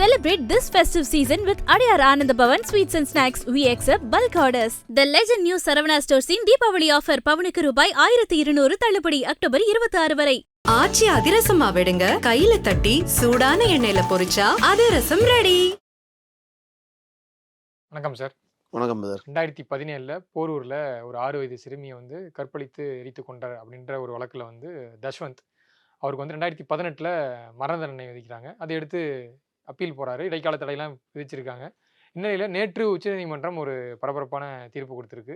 Celebrate this festive season with Adiyar Anand Bhavan Sweets and Snacks. We accept bulk orders. The Legend New Saravana Stores in Deepavali offer. பவனுக்கு ரூபாய் ஆயிரத்தி இருநூறு தள்ளுபடி October இருபத்தி ஆறு வரை. ஆச்சி அதிரசமா விடுங்க. கையில தட்டி சூடான எண்ணெயில பொரிச்சா அதிரசம் ரெடி வணக்கம் சார் வணக்கம் பிரதர் ரெண்டாயிரத்தி பதினேழில் போரூரில் ஒரு ஆறு வயது சிறுமியை வந்து கற்பழித்து எரித்து கொண்டார் அப்படின்ற ஒரு வழக்கில் வந்து தஷ்வந்த். அவருக்கு வந்து ரெண்டாயிரத்தி பதினெட்டில் மரண தண்டனை விதிக்கிறாங்க. அதை எடுத்து அப்பீல் போகிறாரு இடைக்கால தடையெல்லாம் விதிச்சிருக்காங்க. இந்நிலையில் நேற்று உச்சநீதிமன்றம் ஒரு பரபரப்பான தீர்ப்பு கொடுத்துருக்கு.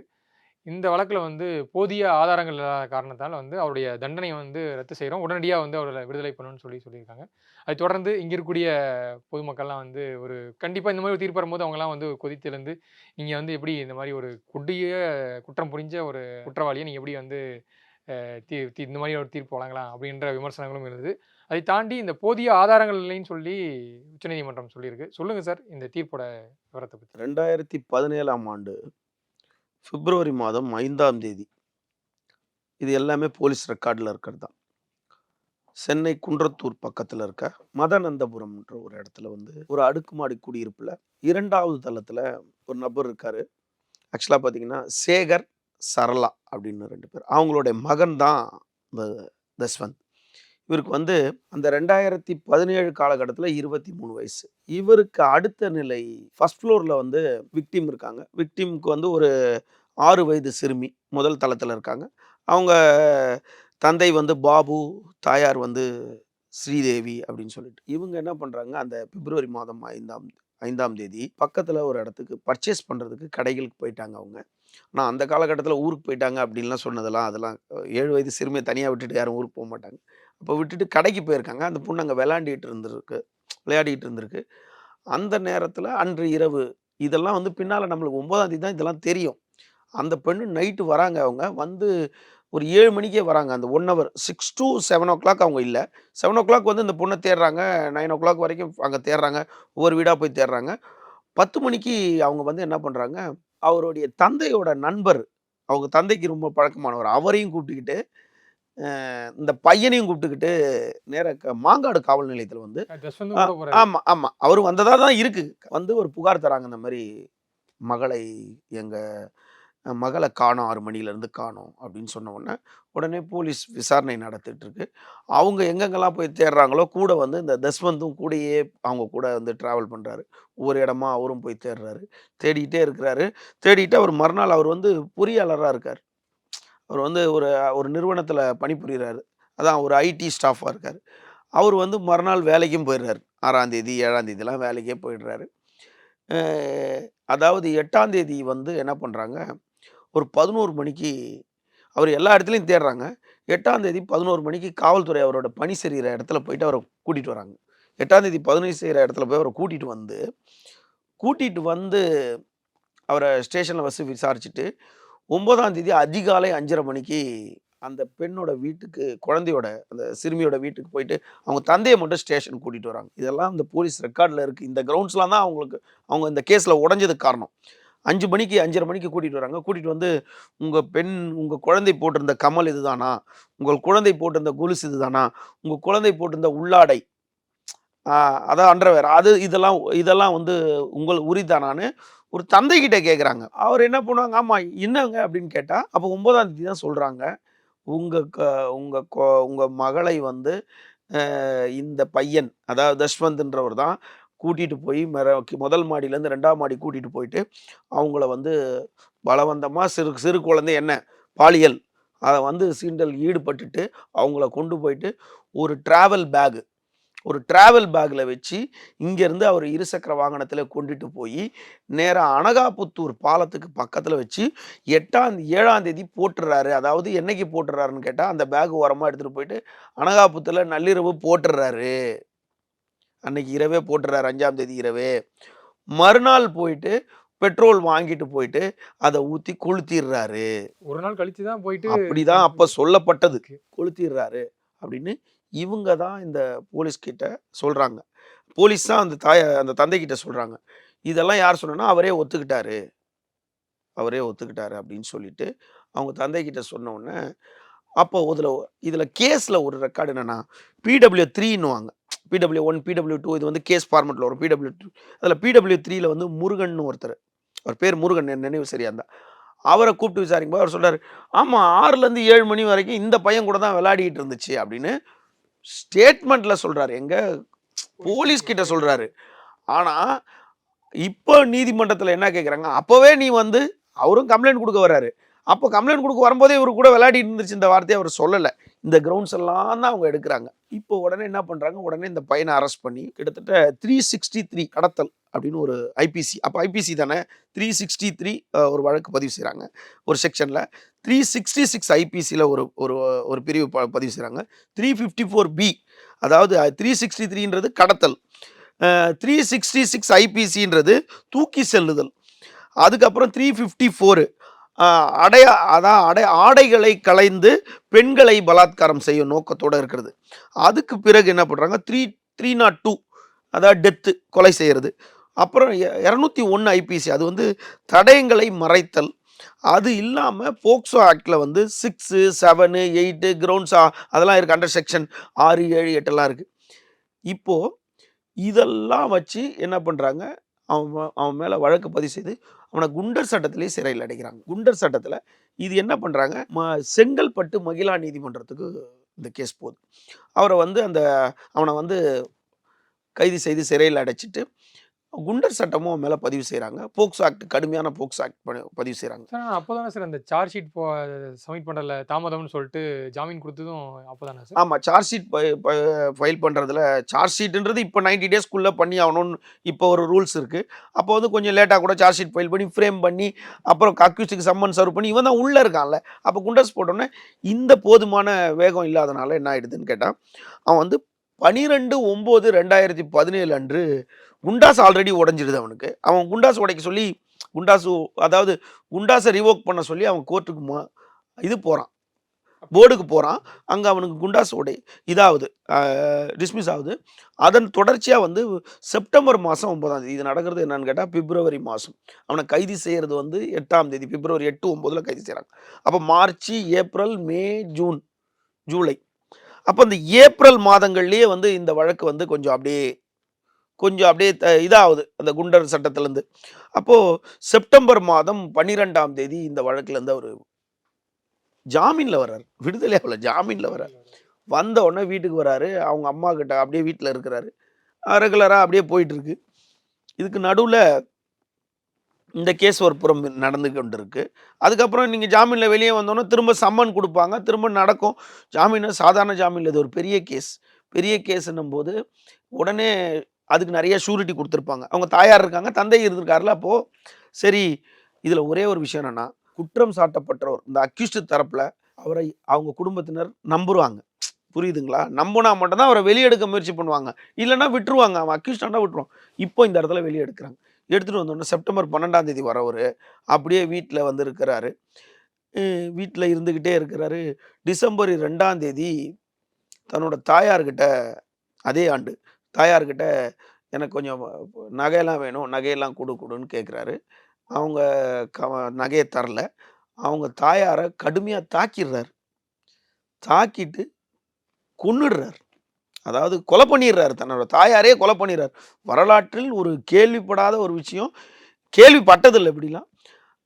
இந்த வழக்கில் வந்து போதிய ஆதாரங்கள் இல்லாத காரணத்தால் வந்து அவருடைய தண்டனையை வந்து ரத்து செய்கிறோம் உடனடியாக வந்து அவரை விடுதலை பண்ணணும்னு சொல்லி சொல்லியிருக்காங்க. அதை தொடர்ந்து இங்கே இருக்கக்கூடிய பொதுமக்கள்லாம் வந்து ஒரு கண்டிப்பாக இந்த மாதிரி ஒரு தீர்ப்பு வரும்போது அவங்கலாம் வந்து கொதித்தெழுந்து நீங்கள் வந்து எப்படி இந்த மாதிரி ஒரு கொடிய குற்றம் புரிஞ்ச ஒரு குற்றவாளியை நீங்கள் எப்படி வந்து இந்த மாதிரி ஒரு தீர்ப்பு வழங்கலாம் அப்படின்ற விமர்சனங்களும் இருந்தது. அதை தாண்டி இந்த போதிய ஆதாரங்கள் இல்லைன்னு சொல்லி உச்சநீதிமன்றம் சொல்லியிருக்கு. சொல்லுங்கள் சார் இந்த தீர்ப்போட விவரத்தை பற்றி ரெண்டாயிரத்தி பதினேழாம் ஆண்டு பிப்ரவரி மாதம் ஐந்தாம் தேதி. இது எல்லாமே போலீஸ் ரெக்கார்டில் இருக்கிறது? தான் சென்னை குன்றத்தூர் பக்கத்தில் இருக்க மதநந்தபுரம்ன்ற ஒரு இடத்துல வந்து ஒரு அடுக்குமாடி குடியிருப்பில் இரண்டாவது தளத்தில் ஒரு நபர் இருக்கார். ஆக்சுவலாக பார்த்தீங்கன்னா சேகர் சரளா அப்படின்னு ரெண்டு பேர். அவங்களுடைய மகன் தான் இந்த தஸ்வந்த். இவருக்கு வந்து அந்த ரெண்டாயிரத்தி பதினேழு காலகட்டத்தில் இருபத்தி மூணு வயசு. இவருக்கு அடுத்த நிலை ஃபஸ்ட் ஃப்ளோரில் வந்து விக்டிம் இருக்காங்க. விக்டிமுக்கு வந்து ஒரு ஆறு வயது சிறுமி முதல் தளத்தில் இருக்காங்க. அவங்க தந்தை வந்து பாபு தாயார் வந்து ஸ்ரீதேவி அப்படின்னு சொல்லிட்டு. இவங்க என்ன பண்ணுறாங்க அந்த பிப்ரவரி மாதம் ஐந்தாம் ஐந்தாம் தேதி பக்கத்தில் ஒரு இடத்துக்கு பர்ச்சேஸ் பண்ணுறதுக்கு கடைகளுக்கு போயிட்டாங்க அவங்க. ஆனால் அந்த காலகட்டத்தில் ஊருக்கு போயிட்டாங்க அப்படின்லாம் சொன்னதெல்லாம் அதெல்லாம் ஏழு வயது சிறுமியை தனியாக விட்டுட்டு யாரும் ஊருக்கு போக மாட்டாங்க. அப்போ விட்டுட்டு கடைக்கு போயிருக்காங்க. அந்த பொண்ணு அங்கே விளையாண்டிட்டு இருந்திருக்கு விளையாடிட்டு இருந்திருக்கு. அந்த நேரத்தில் அன்று இரவு இதெல்லாம் வந்து பின்னால் நம்மளுக்கு ஒன்பதாம் தேதி தான் இதெல்லாம் தெரியும். அந்த பெண்ணு நைட்டு வராங்க அவங்க. வந்து ஒரு ஏழு மணிக்கே வராங்க. அந்த one hour six to seven o'clock அவங்க இல்லை. செவன் ஓ கிளாக் வந்து இந்த பொண்ணை தேடுறாங்க. நைன் ஓ கிளாக் வரைக்கும் அங்கே தேடுறாங்க. ஒவ்வொரு வீடாக போய் தேடுறாங்க. பத்து மணிக்கு அவங்க வந்து என்ன பண்ணுறாங்க அவருடைய தந்தையோட நண்பர் அவங்க தந்தைக்கு ரொம்ப பழக்கமானவர் அவரையும் கூப்பிட்டுக்கிட்டு இந்த பையனையும் கூப்பிட்டுக்கிட்டு நேர மாங்காடு காவல் நிலையத்தில் வந்து ஜஸ்வந்த் கூட போகிறாரு ஆமா ஆமா. அவர் வந்ததா தான் இருக்கு. வந்து ஒரு புகார் தராங்க. இந்த மாதிரி மகளை எங்க அஹ், மகளை காணோம் ஆறு மணிலேருந்து காணோம் அப்படின்னு சொன்ன உடனே உடனே போலீஸ் விசாரணை நடத்திட்டுருக்கு. அவங்க எங்கெங்கெல்லாம் போய் தேடுறாங்களோ கூட வந்து இந்த தஸ்வந்தும் கூடயே அவங்க கூட வந்து ட்ராவல் பண்ணுறாரு ஒவ்வொரு இடமா அவரும் போய் தேடுறாரு. தேடிக்கிட்டே இருக்கிறாரு. தேடிட்டு அவர் மறுநாள் அவர் வந்து பொறியாளராக இருக்கார். அவர் வந்து ஒரு ஒரு நிறுவனத்தில் பணிபுரிகிறாரு அதான் ஒரு ஐடி ஸ்டாஃபாக இருக்கார். அவர் வந்து மறுநாள் வேலைக்கும் போயிடுறாரு. ஆறாந்தேதி ஏழாந்தேதிலாம் வேலைக்கே போயிடுறாரு. அதாவது எட்டாம் தேதி வந்து என்ன பண்ணுறாங்க ஒரு பதினோரு மணிக்கு அவர் எல்லா இடத்துலையும் தேடுறாங்க. எட்டாம் தேதி பதினோரு மணிக்கு காவல்துறை அவரோட பணி செய்கிற இடத்துல போயிட்டு அவரை கூட்டிகிட்டு வராங்க. எட்டாம் தேதி பதினஞ்சு செய்கிற இடத்துல போய் அவரை கூட்டிகிட்டு வந்து கூட்டிகிட்டு வந்து அவரை ஸ்டேஷனில் வசி விசாரிச்சுட்டு ஒம்பதாந்தேதி அதிகாலை அஞ்சரை மணிக்கு அந்த பெண்ணோட வீட்டுக்கு குழந்தையோட அந்த சிறுமியோட வீட்டுக்கு போயிட்டு அவங்க தந்தையை மட்டும் ஸ்டேஷன் கூட்டிகிட்டு வராங்க. இதெல்லாம் அந்த போலீஸ் ரெக்கார்டில் இருக்குது இந்த கிரவுண்ட்ஸ்லாம் தான் அவங்களுக்கு அவங்க இந்த கேஸில் உடஞ்சதுக்கு காரணம். அஞ்சு மணிக்கு அஞ்சரை மணிக்கு கூட்டிகிட்டு வராங்க. கூட்டிகிட்டு வந்து உங்கள் பெண் உங்கள் குழந்தை போட்டிருந்த கமல் இதுதானா? உங்கள் குழந்தை போட்டிருந்த கொலுசு இதுதானா? உங்கள் குழந்தை போட்டிருந்த உள்ளாடை. அதான் அண்டர்வேர். அது இதெல்லாம் இதெல்லாம் வந்து உங்கள் உரிதானான்னு ஒரு தந்தைக்கிட்ட கேட்குறாங்க அவர் என்ன பண்ணுவாங்க? ஆமாம் என்னங்க? அப்படின்னு கேட்டால் அப்போ ஒம்பதாம் தேதி தான் சொல்கிறாங்க உங்கள் க உங்கள் கொ உங்கள் மகளை வந்து இந்த பையன் அதாவது தஷ்வந்த்ன்றவர் தான் கூட்டிகிட்டு போய் மர முதல் மாடியிலேருந்து ரெண்டாம் மாடி கூட்டிகிட்டு போயிட்டு அவங்கள வந்து பலவந்தமாக சிறு சிறு குழந்தை என்ன பாலியல் அதை வந்து சீண்டல் ஈடுபட்டுட்டு அவங்கள கொண்டு போயிட்டு ஒரு ட்ராவல் பேகு ஒரு ட்ராவல் பேக்கில் வச்சு இங்கேருந்து அவர் இருசக்கர வாகனத்தில் கொண்டுட்டு போய் நேராக அனகாபுத்தூர் பாலத்துக்கு பக்கத்தில் வச்சு எட்டாம் ஏழாம் தேதி போட்டுடுறாரு அதாவது என்னைக்கு போட்டுடுறாருன்னு கேட்டால் அந்த பேக் ஓரமாக எடுத்துகிட்டு போயிட்டு அனகாபுத்தூரில் நள்ளிரவு போட்டுடுறாரு அன்னைக்கு இரவே போட்டுடுறாரு அஞ்சாம் தேதி இரவே. மறுநாள் போயிட்டு பெட்ரோல் வாங்கிட்டு போயிட்டு அதை ஊற்றி கொளுத்திடுறாரு ஒரு நாள் கழிச்சு தான் போயிட்டு அப்படிதான் அப்ப சொல்லப்பட்டது. கொளுத்திடுறாரு அப்படின்னு இவங்க தான் இந்த போலீஸ் கிட்ட சொல்றாங்க. போலீஸ் தான் அந்த தாய அந்த தந்தை கிட்ட சொல்றாங்க. இதெல்லாம் யார் சொன்னா அவரே ஒத்துக்கிட்டாரு. அவரே ஒத்துக்கிட்டாரு அப்படின்னு சொல்லிட்டு அவங்க தந்தை கிட்ட சொன்ன உடனே அப்போ இதில் இதில் கேஸில் ஒரு ரெக்கார்டு என்னன்னா பிடபிள்யூ த்ரீன்னுவாங்க பிடபிள்யூ ஒன் பிடபிள்யூ டூ இது வந்து கேஸ் ஃபார்மெட்டில் வரும். பிடபிள்யூ டூ அதில் பிடபிள்யூ த்ரீயில் வந்து முருகன் ஒருத்தர். அவர் பேர் முருகன் என் நினைவு சரியாக இருந்தால் அவரை கூப்பிட்டு விசாரிக்கும்போது அவர் சொல்கிறார் ஆமாம் ஆறுலேருந்து ஏழு மணி வரைக்கும் இந்த பையன் கூட தான் விளையாடிட்டு இருந்துச்சு அப்படின்னு ஸ்டேட்மெண்ட்டில் சொல்கிறாரு எங்கள் போலீஸ் சொல்கிறாரு ஆனால் இப்போ நீதிமன்றத்தில் என்ன கேட்குறாங்க அப்போவே நீ வந்து அவரும் கம்ப்ளைண்ட் கொடுக்க வர்றாரு. அப்போ கம்ப்ளைண்ட் கொடுக்க வரும்போதே இவர் கூட விளையாடிட்டு இருந்துச்சு இந்த வார்த்தையை அவர் சொல்லலை. இந்த கிரவுண்ட்ஸ் எல்லாம் தான் அவங்க எடுக்கிறாங்க. இப்போ உடனே என்ன பண்ணுறாங்க உடனே இந்த பையனை அரெஸ்ட் பண்ணி கிட்டத்தட்ட த்ரீ சிக்ஸ்டி த்ரீ கடத்தல் அப்படின்னு ஒரு ஐபிசி அப்போ ஐபிசி தானே? த்ரீ சிக்ஸ்டி த்ரீ ஒரு வழக்கு பதிவு செய்கிறாங்க ஒரு செக்ஷனில் த்ரீ சிக்ஸ்டி சிக்ஸ் ஐபிசியில் ஒரு ஒரு ஒரு பிரிவு ப பதிவு செய்கிறாங்க த்ரீ ஃபிஃப்டி ஃபோர் பி அதாவது த்ரீ சிக்ஸ்டி த்ரீன்றது கடத்தல். த்ரீ சிக்ஸ்டி சிக்ஸ் ஐபிசின்றது தூக்கி செல்லுதல். அதுக்கப்புறம் த்ரீ ஃபிஃப்டி ஃபோரு அடைய அதான் அடை ஆடைகளை களைந்து பெண்களை பலாத்காரம் செய்யும் நோக்கத்தோடு இருக்கிறது. அதுக்கு பிறகு என்ன பண்ணுறாங்க த்ரீ த்ரீ நாட் டூ அதாவது டெத்து கொலை செய்கிறது அப்புறம் இரநூத்தி ஒன்று ஐபிசி அது வந்து தடயங்களை மறைத்தல். அது இல்லாமல் போக்சோ ஆக்டில் வந்து சிக்ஸு செவனு எயிட்டு கிரவுண்ட்ஸா அதெல்லாம் இருக்குது அண்டர் செக்ஷன் ஆறு ஏழு எட்டெல்லாம் இருக்குது இப்போது இதெல்லாம் வச்சு என்ன பண்ணுறாங்க அவன் அவன் மேலே வழக்கு பதிவு செய்து அவனை குண்டர் சட்டத்திலே சிறையில் அடைக்கிறாங்க. குண்டர் சட்டத்தில் இது என்ன பண்ணுறாங்க ம செங்கல்பட்டு மகிழா நீதிமன்றத்துக்கு இந்த கேஸ் போகுது. அவரை வந்து அந்த அவனை வந்து கைது செய்து சிறையில் அடைச்சிட்டு குண்டர் சட்டமும் அவன் மேலே பதிவு செய்கிறாங்க போக்சோ ஆக்ட் கடுமையான போக்சோ ஆக்ட் பதிவு செய்கிறாங்க சார் அப்போ தானே சார் அந்த சார்ஜ் ஷீட் போ சப்மிட் பண்ணல தாமதம்னு சொல்லிட்டு ஜாமீன் கொடுத்ததும் அப்போ தானே சார் ஆமாம் சார்ஜ் ஷீட் ஃபைல் பண்ணுறதுல சார்ஜ் ஷீட்டுன்றது இப்போ நைன்டி டேஸ்க்குள்ளே பண்ணி ஆகணும்னு இப்போ ஒரு ரூல்ஸ் இருக்குது அப்போ வந்து கொஞ்சம் லேட்டாக கூட சார்ஜ் ஷீட் ஃபைல் பண்ணி ஃப்ரேம் பண்ணி அப்புறம் அக்யூஸ்டுக்கு சம்மன் சர்வ் பண்ணி இவன் தான் உள்ளே இருக்கான்ல. அப்போ குண்டர்ஸ் போட்டோன்னே இந்த போதுமான வேகம் இல்லாதனால என்ன ஆயிடுதுன்னு கேட்டால் அவன் வந்து பனிரெண்டு ஒம்பது ரெண்டாயிரத்தி பதினேழு அன்று குண்டாஸ் ஆல்ரெடி உடஞ்சிடுது அவனுக்கு. அவன் குண்டாஸ் உடைக்க சொல்லி குண்டாசு அதாவது குண்டாஸை ரிவோக் பண்ண சொல்லி அவன் கோர்ட்டுக்கு இது போகிறான் போர்டுக்கு போகிறான் அங்கே அவனுக்கு குண்டாஸ் உடை இதாகுது டிஸ்மிஸ் ஆகுது. அதன் தொடர்ச்சியாக வந்து செப்டம்பர் மாதம் ஒன்பதாம் தேதி இது நடக்கிறது என்னன்னு கேட்டால் பிப்ரவரி மாதம் அவனை கைது செய்கிறது வந்து எட்டாம் தேதி பிப்ரவரி எட்டு ஒம்போதில் கைது செய்கிறாங்க அப்போ March April May June July. அப்போ இந்த ஏப்ரல் மாதங்கள்லேயே வந்து இந்த வழக்கு வந்து கொஞ்சம் அப்படியே கொஞ்சம் அப்படியே த- இதாகுது அந்த குண்டர் சட்டத்திலேருந்து. அப்போது செப்டம்பர் மாதம் பன்னிரெண்டாம் தேதி இந்த வழக்குலேருந்து அவர் ஜாமீனில் வர்றார். விடுதலை ஆகல ஜாமீனில் வர்றார். வந்த உடனே வீட்டுக்கு வராரு அவங்க அம்மா கிட்ட அப்படியே வீட்டில் இருக்கிறாரு. ரெகுலராக அப்படியே போயிட்டுருக்கு. இதுக்கு நடுவில் இந்த கேஸ் ஒரு புறம் நடந்து கொண்டு இருக்கு அதுக்கப்புறம் நீங்கள் ஜாமீனில் வெளியே வந்தோன்னே திரும்ப சம்மன் கொடுப்பாங்க. திரும்ப நடக்கும். ஜாமீன் சாதாரண ஜாமீனில் இது ஒரு பெரிய கேஸ். பெரிய கேஸுன்னும் போது உடனே அதுக்கு நிறைய ஷூரிட்டி கொடுத்துருப்பாங்க. அவங்க தாயார் இருக்காங்க தந்தை இருந்திருக்காருல அப்போது சரி இதில் ஒரே ஒரு விஷயம் என்னென்னா குற்றம் சாட்டப்பட்டவர் இந்த அக்யூஸ்டு தரப்பில் அவரை அவங்க குடும்பத்தினர் நம்புவாங்க. புரியுதுங்களா? நம்பினா மட்டும்தான் அவரை வெளியெடுக்க முயற்சி பண்ணுவாங்க. இல்லைன்னா விட்டுருவாங்க. அவன் அக்யூஸ்டாண்டா விட்டுருவான். இப்போ இந்த இடத்துல வெளியே எடுக்கிறாங்க எடுத்துகிட்டு வந்தோடனே செப்டம்பர் பன்னெண்டாம் தேதி வரவர் அப்படியே வீட்டில் வந்து இருக்கிறாரு வீட்டில் இருந்துக்கிட்டே இருக்கிறாரு. டிசம்பர் ரெண்டாம் தேதி தன்னோட தாயார்கிட்ட அதே ஆண்டு தாயார்கிட்ட எனக்கு கொஞ்சம் நகையெல்லாம் வேணும் நகையெல்லாம் கொடு கொடுன்னு கேட்குறாரு. அவங்க க நகையை தரல. அவங்க தாயாரை கடுமையாக தாக்கிடுறாரு. தாக்கிட்டு கொன்னுடுறார். அதாவது கொலை பண்ணிடுறாரு தன்னோட தாயாரே கொலை பண்ணிடுறார். வரலாற்றில் ஒரு கேள்விப்படாத ஒரு விஷயம். கேள்விப்பட்டதில்லை இப்படிலாம்.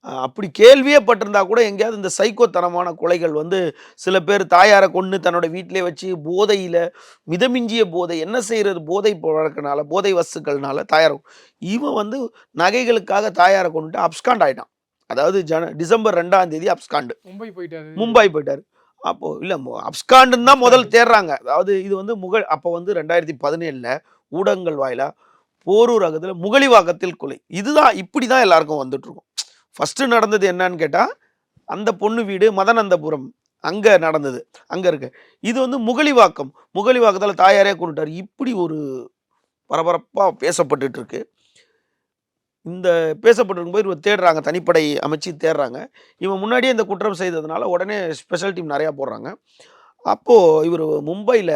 அப்படி கேள்வியே பட்டிருந்தா கூட எங்கேயாவது இந்த சைக்கோத்தனமான கொலைகள் வந்து சில பேர் தாயாரை கொண்டு தன்னோட வீட்டிலே வச்சு போதையில் மிதமிஞ்சிய போதை என்ன செய்கிறது போதை பழக்கனால போதை வஸ்துக்கள்னால தாயாரை இவன் வந்து நகைகளுக்காக தாயாரை கொண்டுட்டு அப்ஸ்காண்ட் ஆயிட்டான். அதாவது ஜன டிசம்பர் ரெண்டாம் தேதி அப்ஸ்காண்டு. மும்பை போயிட்டாரு. மும்பை போயிட்டாரு. அப்போ இல்லை அப்ஸ்காண்டுன்னு தான் முதல் தேடுறாங்க அதாவது இது வந்து முகல் அப்போ வந்து ரெண்டாயிரத்தி பதினேழில் ஊடகங்கள் வாயிலா போரூர் அகத்தில் முகலிவாக்கத்தில் கொலை. இதுதான் இப்படி தான் எல்லாருக்கும் வந்துட்டு ஃபஸ்ட்டு நடந்தது என்னன்னு கேட்டால் அந்த பொண்ணு வீடு மதனந்தபுரம் அங்கே நடந்தது. அங்கே இருக்கு. இது வந்து முகலிவாக்கம். முகலிவாக்கத்தில் தாயாரே கொண்டுட்டார் இப்படி ஒரு பரபரப்பாக பேசப்பட்டுட்டு இருக்கு இந்த பேசப்பட்டிருக்கும் போது இவர் தேடுறாங்க. தனிப்படை அமைச்சு தேடுறாங்க. இவன் முன்னாடியே இந்த குற்றம் செய்ததுனால உடனே ஸ்பெஷல் டீம் நிறையா போடுறாங்க. அப்போது இவர் மும்பையில்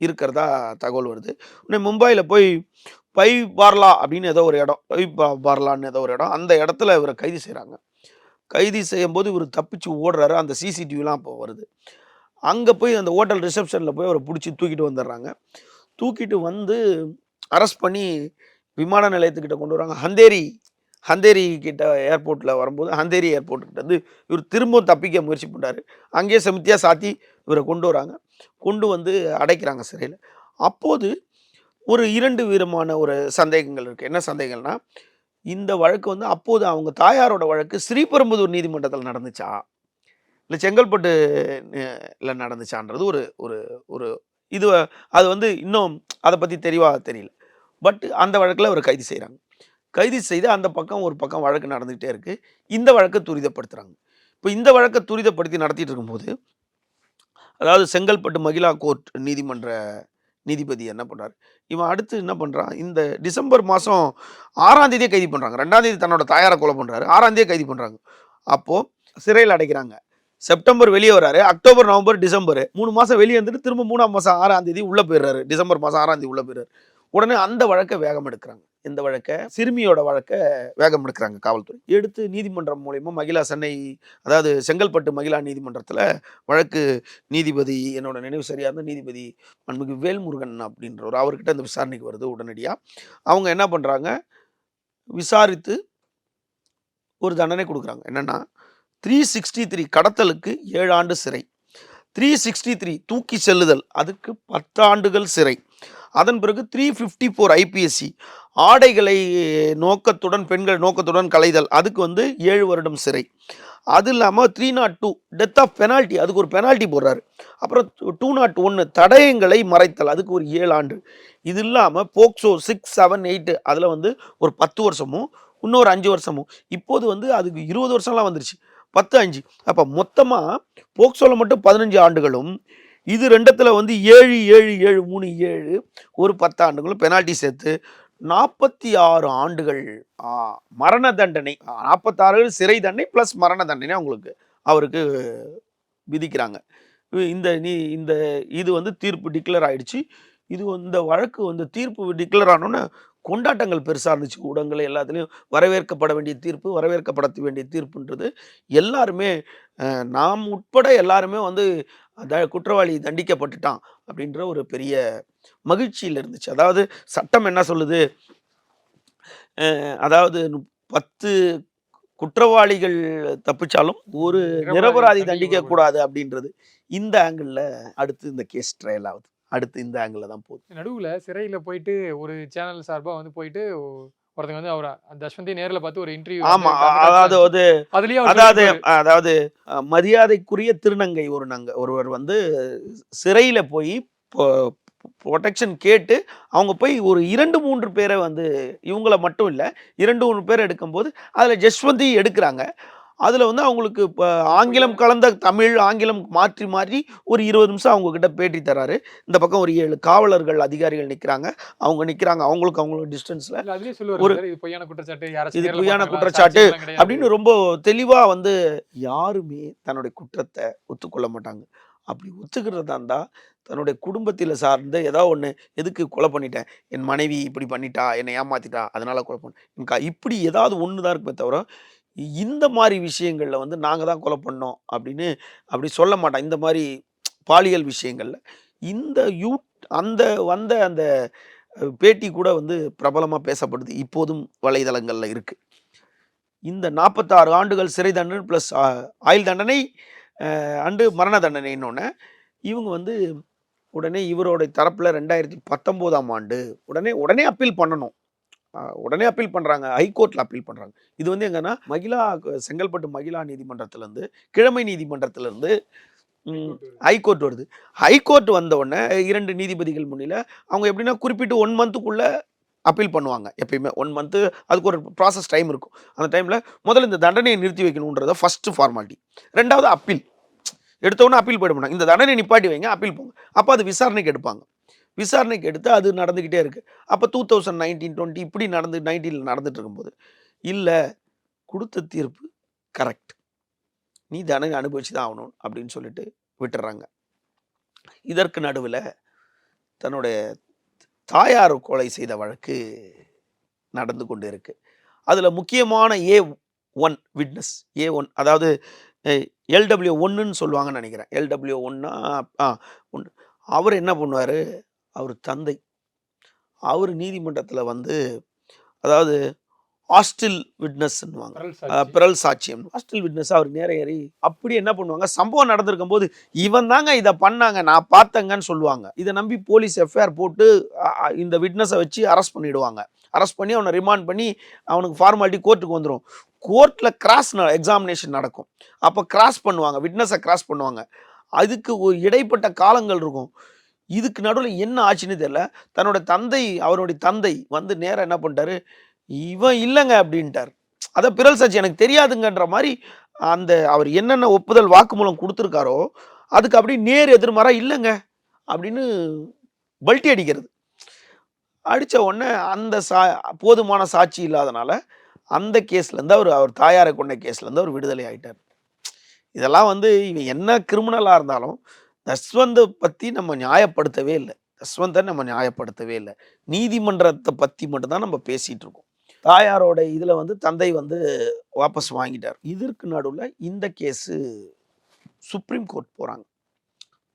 இருக்கிறதா தகவல் வருது. உடனே மும்பையில் போய் பை பார்லா அப்படின்னு ஏதோ ஒரு இடம் பை பா- பார்லான்னு ஏதோ ஒரு இடம் அந்த இடத்துல இவரை கைது செய்கிறாங்க கைது செய்யும்போது இவர் தப்பிச்சு ஓடுறாரு அந்த சிசிடிவிலாம் அப்போ வருது. அங்கே போய் அந்த ஹோட்டல் ரிசப்ஷனில் போய் அவரை பிடிச்சி தூக்கிட்டு வந்துடுறாங்க. தூக்கிட்டு வந்து அரெஸ்ட் பண்ணி விமான நிலையத்துக்கிட்ட கொண்டு வராங்க. ஹந்தேரி ஹந்தேரி கிட்ட ஏர்போர்ட்டில் வரும்போது ஹந்தேரி ஏர்போர்ட்டுக்கிட்ட வந்து இவர் திரும்பவும் தப்பிக்க முயற்சி பண்ணுறாரு அங்கேயே செமித்தியாக சாத்தி இவரை கொண்டு வராங்க. கொண்டு வந்து அடைக்கிறாங்க சிறையில். அப்போது ஒரு இரண்டு விதமான ஒரு சந்தேகங்கள் இருக்குது என்ன சந்தேகங்கள்னா இந்த வழக்கு வந்து அப்போது அவங்க தாயாரோட வழக்கு ஸ்ரீபெரும்புதூர் நீதிமன்றத்தில் நடந்துச்சா? இல்லை செங்கல்பட்டு இல்லை நடந்துச்சான்றது ஒரு ஒரு ஒரு இது அது வந்து இன்னும் அதை பற்றி தெளிவாக தெரியல. பட் அந்த வழக்கில் அவர் கைது செய்கிறாங்க கைது செய்து அந்த பக்கம் ஒரு பக்கம் வழக்கு நடந்துகிட்டே இருக்குது இந்த வழக்கை துரிதப்படுத்துகிறாங்க இப்போ இந்த வழக்கை துரிதப்படுத்தி நடத்திட்டு இருக்கும்போது அதாவது செங்கல்பட்டு மகிழா கோர்ட் நீதிமன்ற நீதிபதி என்ன பண்ணுறார் இவன் அடுத்து என்ன பண்ணுறான் இந்த டிசம்பர் மாதம் ஆறாம் தேதியே கைது பண்ணுறாங்க ரெண்டாந்தேதி தன்னோட தாயாரை கொலை பண்ணுறாரு ஆறாம் கைது பண்ணுறாங்க அப்போது சிறையில் அடைக்கிறாங்க. செப்டம்பர் வெளியே வராரு அக்டோபர் நவம்பர் டிசம்பர். மூணு மாதம் வெளியே வந்துட்டு திரும்ப மூணாம் மாதம் ஆறாம் தேதி உள்ளே போயிடுறாரு. டிசம்பர் மாதம் ஆறாம் தேதி உள்ளே போயிடுறாரு. உடனே அந்த வழக்கை வேகம் எடுக்கிறாங்க. இந்த வழக்கை சிறுமியோட வழக்கை வேகம் எடுக்கிறாங்க காவல்துறை. எடுத்து நீதிமன்றம் மூலயமா மகிழா சென்னை அதாவது செங்கல்பட்டு மகிழா நீதிமன்றத்தில் வழக்கு நீதிபதி என்னோட நினைவு சரியாக இருந்த நீதிபதி மண்மிகு வேல்முருகன் அப்படின்றவர் அவர்கிட்ட இந்த விசாரணைக்கு வருது உடனடியாக அவங்க என்ன பண்ணுறாங்க விசாரித்து ஒரு தண்டனை கொடுக்குறாங்க. என்னென்னா த்ரீ சிக்ஸ்டி த்ரீ கடத்தலுக்கு ஏழு ஆண்டு சிறை. த்ரீ சிக்ஸ்டி த்ரீ தூக்கி செல்லுதல் அதுக்கு பத்தாண்டுகள் சிறை. அதன் பிறகு த்ரீ ஃபிஃப்டி ஃபோர் ஐபிஎஸ்சி ஆடைகளை நோக்கத்துடன் பெண்கள் நோக்கத்துடன் கலைதல் அதுக்கு வந்து ஏழு வருடம் சிறை. அது இல்லாமல் three nought two death of penalty அதுக்கு ஒரு பெனால்ட்டி போடுறாரு. அப்புறம் டூ நாட் ஒன்று தடயங்களை மறைத்தல் அதுக்கு ஒரு ஏழு ஆண்டு. இது இல்லாமல் போக்சோ சிக்ஸ் செவன் எயிட்டு அதில் வந்து ஒரு பத்து வருஷமும் இன்னொரு அஞ்சு வருஷமும். இப்போது வந்து அதுக்கு இருபது வருஷம்லாம் வந்துருச்சு. பத்து அஞ்சு. அப்போ மொத்தமாக போக்சோவில் மட்டும் பதினஞ்சு ஆண்டுகளும் இது ரெண்டத்தில் வந்து ஏழு ஏழு ஏழு மூணு ஏழு ஒரு பத்து ஆண்டுகளும் பெனால்ட்டி சேர்த்து நாற்பத்தி ஆறு ஆண்டுகள் மரண தண்டனை நாற்பத்தாறு சிறை தண்டனை ப்ளஸ் மரண தண்டனை அவங்களுக்கு அவருக்கு விதிக்கிறாங்க. இந்த நீ இந்த இது வந்து தீர்ப்பு டிக்ளேர் ஆயிடுச்சு. இது இந்த வழக்கு வந்து தீர்ப்பு டிக்ளேர் ஆனோன்னே கொண்டாட்டங்கள் பெருசாக இருந்துச்சு. ஊடகங்கள் எல்லாத்துலேயும் வரவேற்கப்பட வேண்டிய தீர்ப்பு வரவேற்கப்பட வேண்டிய தீர்ப்புன்றது எல்லாருமே நாம் உட்பட எல்லாருமே வந்து த குற்றவாளி தண்டிக்கப்பட்டுட்டான் அப்படின்ற ஒரு பெரிய மகிழ்ச்சியில் இருந்துச்சு. அதாவது சட்டம் என்ன சொல்லுது? அதாவது பத்து குற்றவாளிகள் தப்பிச்சாலும் ஒரு நிரபராதி தண்டிக்க. கூடாது. அப்படின்றது. இந்த ஆங்கிளில் அடுத்து இந்த கேஸ் ட்ரையல் ஆகுது. அடுத்து இந்த ஆங்கிளில் தான் போகுது. நடுவுல சிறையில போயிட்டு ஒரு சேனல் சார்பா வந்து போயிட்டு ஒருத்தங்க வந்து அவர் தஷ்வந்தி நேர்ல பார்த்து ஒரு இன்டர்வியூ ஆமா அதாவது வந்து அதுலயே அவர் அதாவது. அதாவது மரியாதைக்குரிய திருநங்கை ஒரு நங்க ஒருவர் வந்து சிறையில போய் ப்ரொடெக்ஷன் கேட்டு அவங்க போய் ஒரு இரண்டு மூன்று பேரை வந்து இவங்கள மட்டும் இல்லை இரண்டு மூணு பேரை எடுக்கும்போது அதில் ஜஸ்வந்தி எடுக்கிறாங்க. அதில் வந்து அவங்களுக்கு இப்போ ஆங்கிலம் கலந்த தமிழ் ஆங்கிலம் மாற்றி மாற்றி ஒரு இருபது நிமிஷம் அவங்க கிட்ட பேட்டி தராரு. இந்த பக்கம் ஒரு ஏழு காவலர்கள் அதிகாரிகள் நிற்கிறாங்க அவங்க நிற்கிறாங்க அவங்களுக்கு அவங்களுக்கு டிஸ்டன்ஸில் ஒரு- பொய்யான குற்றச்சாட்டு. இது பொய்யான? குற்றச்சாட்டு. அப்படின்னு ரொம்ப தெளிவாக வந்து யாருமே தன்னுடைய குற்றத்தை ஒத்துக்கொள்ள மாட்டாங்க. அப்படி ஒத்துக்கிறதா இருந்தால் தன்னுடைய குடும்பத்தில் சார்ந்த ஏதாவது ஒன்று எதுக்கு கொலை பண்ணிட்டேன்? என் மனைவி இப்படி பண்ணிட்டா? என்னை ஏமாத்திட்டா? அதனால கொலை பண்ண இப்படி ஏதாவது ஒன்று தான் இருக்குமே தவிர இந்த மாதிரி விஷயங்களில் வந்து நாங்கள் தான் கொலை பண்ணோம் அப்படின்னு அப்படி சொல்ல மாட்டோம் இந்த மாதிரி பாலியல் விஷயங்களில். இந்த யூ அந்த வந்த அந்த பேட்டி கூட வந்து பிரபலமாக பேசப்படுது. இப்போதும் வலைதளங்களில் இருக்குது இந்த நாற்பத்தாறு ஆண்டுகள் சிறை தண்டனை ப்ளஸ் ஆயுள் தண்டனை அண்டு மரண தண்டனைன்னொன்னே இவங்க வந்து உடனே இவரோட தரப்பில் ரெண்டாயிரத்தி பத்தொம்போதாம் ஆண்டு உடனே உடனே அப்பீல் பண்ணணும். உடனே அப்பீல் பண்ணுறாங்க ஹைகோர்ட்டில் அப்பீல் பண்ணுறாங்க இது வந்து எங்கன்னா மகிழா செங்கல்பட்டு மகிழா நீதிமன்றத்திலேருந்து கிழமை நீதிமன்றத்திலேருந்து ஹைகோர்ட் வருது. ஹைகோர்ட் வந்த உடனே இரண்டு நீதிபதிகள் முன்னில அவங்க எப்படின்னா குறிப்பிட்டு ஒன் மந்த்துக்குள்ளே அப்பீல் பண்ணுவாங்க. எப்பயுமே ஒன் மந்த்து அதுக்கு ஒரு ப்ராசஸ் டைம் இருக்கும். அந்த டைமில் முதல்ல இந்த தண்டனையை நிறுத்தி வைக்கணுன்றத ஃபஸ்ட்டு ஃபார்மாலிட்டி ரெண்டாவது அப்பீல். எடுத்தவொடனே அப்பீல் போயிட மாட்டாங்க. இந்த தண்டனை நிப்பாட்டி வைங்க அப்பீல் போங்க. அப்போ அது விசாரணைக்கு எடுப்பாங்க. விசாரணைக்கு எடுத்து அது நடந்துக்கிட்டே இருக்குது அப்போ டூ தௌசண்ட் நைன்டீன் டுவெண்ட்டி இப்படி நடந்து நைன்டீனில் நடந்துட்டு இருக்கும்போது இல்லை கொடுத்த தீர்ப்பு கரெக்ட் நீ தானே அனுபவிச்சு தான் ஆகணும் அப்படின்னு சொல்லிட்டு விட்டுறாங்க. இதற்கு நடுவில் தன்னுடைய தாயார் கொலை செய்த வழக்கு நடந்து கொண்டு இருக்குது அதில் முக்கியமான A one witness A one அதாவது எல்டபிள்யூ ஒன்றுன்னு சொல்லுவாங்கன்னு நினைக்கிறேன். எல்டபிள்யூ ஒன்னா ஆ ஒன்று அவர் என்ன பண்ணுவார்? அவர் தந்தை. அவர் நீதிமன்றத்தில் வந்து அதாவது ஹாஸ்டில் விட்னஸ்ன்னுவாங்க. பிறல் சாட்சியம் ஹாஸ்டல் விட்னஸ் அவர் நேர ஏறி அப்படி என்ன பண்ணுவாங்க? சம்பவம் நடந்திருக்கும் போது இவன் தாங்க இதை பண்ணாங்க நான் பார்த்தங்கன்னு சொல்லுவாங்க. இதை நம்பி போலீஸ் எஃப்ஐஆர் போட்டு இந்த விட்னஸை வச்சு அரெஸ்ட் பண்ணிடுவாங்க. அரெஸ்ட் பண்ணி அவனை ரிமாண்ட் பண்ணி அவனுக்கு ஃபார்மாலிட்டி கோர்ட்டுக்கு வந்துடும் கோர்ட்டில் கிராஸ் எக்ஸாமினேஷன் நடக்கும். அப்போ கிராஸ் பண்ணுவாங்க விட்னஸை கிராஸ் பண்ணுவாங்க. அதுக்கு ஒரு இடைப்பட்ட காலங்கள் இருக்கும். இதுக்கு நடுவில் என்ன ஆச்சுன்னு தெரியல. தன்னோட தந்தை அவருடைய தந்தை வந்து நேராக என்ன பண்ணிட்டாரு இவன் இல்லைங்க அப்படின்ட்டார். அதான் பிறல் சாட்சி எனக்கு தெரியாதுங்கன்ற மாதிரி அந்த அவர் என்னென்ன ஒப்புதல் வாக்குமூலம் கொடுத்துருக்காரோ அதுக்கு அப்படி நேர் எதிர்மறை இல்லைங்க அப்படின்னு பல்ட்டி அடிக்கிறது. அடித்த உடனே அந்த சா போதுமான சாட்சி இல்லாதனால அந்த கேஸ்லேருந்து அவர் அவர் தாயாரை கொண்ட கேஸ்லேருந்து அவர் விடுதலை ஆகிட்டார் இதெல்லாம் வந்து இவன் என்ன கிரிமினலாக இருந்தாலும் தஸ்வந்தை பற்றி நம்ம நியாயப்படுத்தவே இல்லை. தஸ்வந்தை நம்ம நியாயப்படுத்தவே இல்லை. நீதிமன்றத்தை பற்றி மட்டும்தான் நம்ம பேசிகிட்டு இருக்கோம். தாயாரோட இதில் வந்து தந்தை வந்து வாபஸ் வாங்கிட்டார். இதற்கு நடுவில் இந்த கேஸு சுப்ரீம் கோர்ட் போகிறாங்க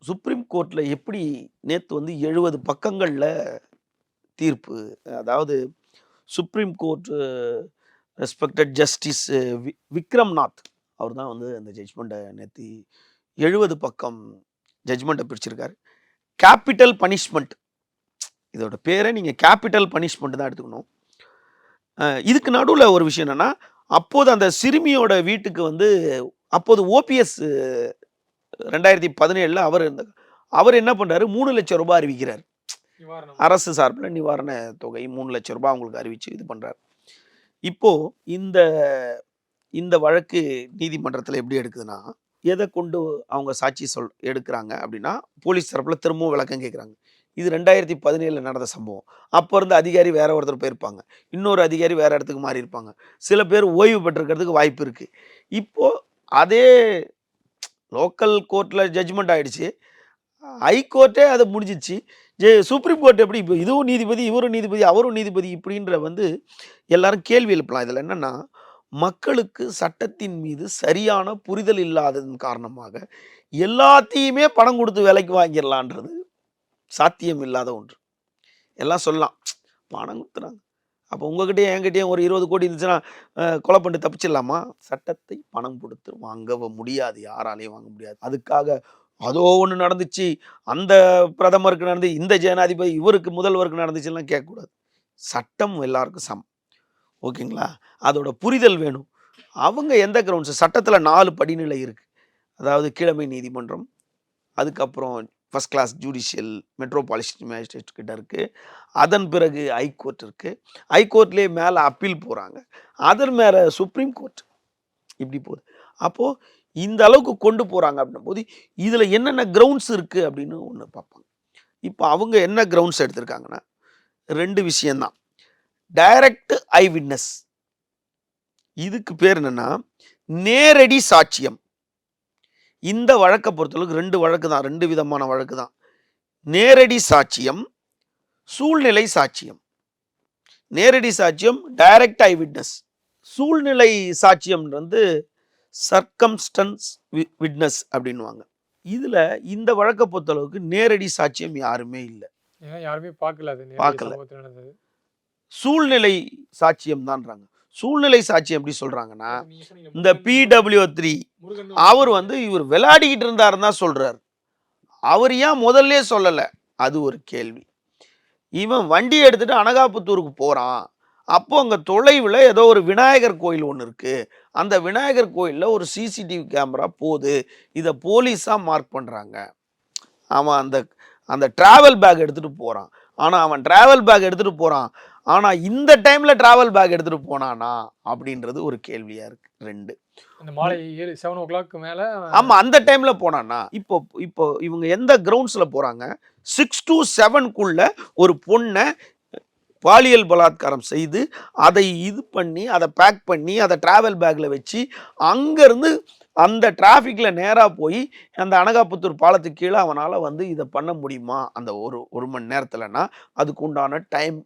சுப்ரீம் கோர்ட்டில் எப்படி நேற்று வந்து எழுபது பக்கங்களில் தீர்ப்பு அதாவது supreme court respected justice Vikram Nath அவர் தான் வந்து அந்த ஜட்ஜ்மெண்ட்டை நேற்று எழுபது பக்கம் ஜட்ஜ்மெண்ட்டை பிரிச்சிருக்காரு. கேபிட்டல் பனிஷ்மெண்ட் இதோட பேரை நீங்கள் கேபிட்டல் பனிஷ்மெண்ட் தான் எடுத்துக்கணும். இதுக்கு நடுவில் ஒரு விஷயம் என்னன்னா அப்போது அந்த சிறுமியோட வீட்டுக்கு வந்து அப்போது ஓபிஎஸ் ரெண்டாயிரத்தி பதினேழில் அவர் இருந்த அவர் என்ன பண்ணுறாரு மூணு லட்சம் ரூபாய் அறிவிக்கிறார். அரசு சார்பில் நிவாரண தொகை மூணு லட்சம் ரூபாய் அவங்களுக்கு அறிவிச்சு இது பண்ணுறாரு இப்போ இந்த இந்த வழக்கு நீதிமன்றத்தில் எப்படி எடுக்குதுன்னா எதை கொண்டு அவங்க சாட்சி சொல் எடுக்கிறாங்க அப்படின்னா போலீஸ் தரப்பில் திரும்பவும் விளக்கம் கேட்குறாங்க. இது ரெண்டாயிரத்தி பதினேழில் நடந்த சம்பவம். அப்போ இருந்த அதிகாரி வேற ஒருத்தர் போயிருப்பாங்க. இன்னொரு அதிகாரி வேற இடத்துக்கு மாறி இருப்பாங்க. சில பேர் ஓய்வு பெற்றிருக்கிறதுக்கு வாய்ப்பு இருக்குது இப்போது அதே லோக்கல் கோர்ட்டில் ஜட்ஜ்மெண்ட் ஆகிடுச்சு ஹைகோர்ட்டே அதை முடிஞ்சிச்சு. ஜே சுப்ரீம் கோர்ட் எப்படி இப்போ இதுவும் நீதிபதி இவரும் நீதிபதி அவரும் நீதிபதி இப்படின்ற வந்து எல்லாரும் கேள்வி எழுப்பலாம். இதில் என்னென்னா மக்களுக்கு சட்டத்தின் மீது சரியான புரிதல் இல்லாததன் காரணமாக எல்லாத்தையுமே பணம் கொடுத்து விலைக்கு வாங்கிடலான்றது சாத்தியம் இல்லாத ஒன்று. எல்லாம் சொல்லலாம். பணம் கொடுத்துறாங்க. அப்போ உங்ககிட்டயும் என்கிட்டயும் ஒரு இருபது கோடி இருந்துச்சுன்னா கொலை பண்ணிட்டு தப்பிச்சிடலாமா? சட்டத்தை பணம் கொடுத்து வாங்க முடியாது. யாராலையும் வாங்க முடியாது. அதுக்காக அதோ ஒன்று நடந்துச்சு. அந்த பிரதமருக்கு நடந்து இந்த ஜனாதிபதி இவருக்கு முதல்வருக்கு நடந்துச்சுலாம் கேட்கக்கூடாது. சட்டம் எல்லாருக்கும் சமம். ஓகேங்களா? அதோட புரிதல் வேணும். அவங்க எந்த கிரவுண்ட்ஸ் சட்டத்தில் நாலு படிநிலை இருக்குது அதாவது கீழமை நீதிமன்றம் அதுக்கப்புறம் first class judicial metropolitan magistrate கிட்ட இருக்கு. அதன் பிறகு ஹைகோர்ட் இருக்குது ஹைகோர்ட்லேயே மேலே அப்பீல் போகிறாங்க அதன் மேலே சுப்ரீம் கோர்ட் இப்படி போகுது. அப்போது இந்த அளவுக்கு கொண்டு போகிறாங்க அப்படின்னும் போது இதில் என்னென்ன கிரவுண்ட்ஸ் இருக்குது அப்படின்னு ஒன்று பார்ப்பாங்க. இப்போ அவங்க என்ன கிரவுண்ட்ஸ் எடுத்திருக்காங்கன்னா ரெண்டு விஷயந்தான் டைரக்ட் ஐ விட்னஸ் இதுக்கு பேர் என்னன்னா நேரடி சாட்சியம். இந்த வழக்கை பொறுத்தளவுக்கு ரெண்டு வழக்கு தான் ரெண்டு விதமான வழக்கு தான் நேரடி சாட்சியம் சூழ்நிலை சாட்சியம். நேரடி சாட்சியம் டைரக்ட் ஐ விட்னஸ் சூழ்நிலை சாட்சியம் வந்து சர்க்கம்ஸ்டன்ஸ் விட்னஸ் அப்படின்னுவாங்க. இதில் இந்த வழக்கை பொறுத்தளவுக்கு நேரடி சாட்சியம் யாருமே இல்லை. யாருமே பார்க்கல பார்க்கல. சூழ்நிலை சாட்சியம் தான்றாங்க சூழ்நிலை சாட்சியம் எப்படி சொல்றாங்கன்னா இந்த பிடபிள்யூ த்ரீ அவர் வந்து இவர் விளையாடிக்கிட்டு இருந்தாருன்னு தான் சொல்றாரு. அவர் ஏன் முதல்ல சொல்லலை? அது ஒரு கேள்வி. இவன் வண்டி எடுத்துட்டு அனகாபுத்தூருக்கு போறான். அப்போ அங்க தொலைவில் ஏதோ ஒரு விநாயகர் கோயில் ஒன்று இருக்கு. அந்த விநாயகர் கோயிலில் ஒரு சிசிடிவி கேமரா போகுது. இதை போலீஸாக மார்க் பண்றாங்க. அவன் அந்த அந்த டிராவல் பேக் எடுத்துட்டு போறான். ஆனா அவன் டிராவல் பேக் எடுத்துட்டு போறான். ஆனா இந்த டைம்ல டிராவல் பேக் எடுத்துட்டு போனானா அப்படின்றது ஒரு கேள்வியா இருக்கு. ரெண்டு. அந்த மாலை ஏழு செவன் ஓ கிளாக் மேல ஆமா அந்த டைம்ல போனானா இப்போ இப்போ இவங்க எந்த கிரவுண்ட்ஸ்ல போறாங்க? சிக்ஸ் டு செவனுக்குள்ள ஒரு பொண்ணை பாலியல் பலாத்காரம் செய்து அதை இது பண்ணி அதை பேக் பண்ணி அதை டிராவல் பேக்ல வச்சு அங்கேருந்து அந்த டிராஃபிக்கில் நேராக போய் அந்த அனகாபுத்தூர் பாலத்துக்கு கீழே அவனால் வந்து இதை பண்ண முடியுமா? அந்த ஒரு ஒரு மணி நேரத்துலனா அதுக்கு உண்டான டைம்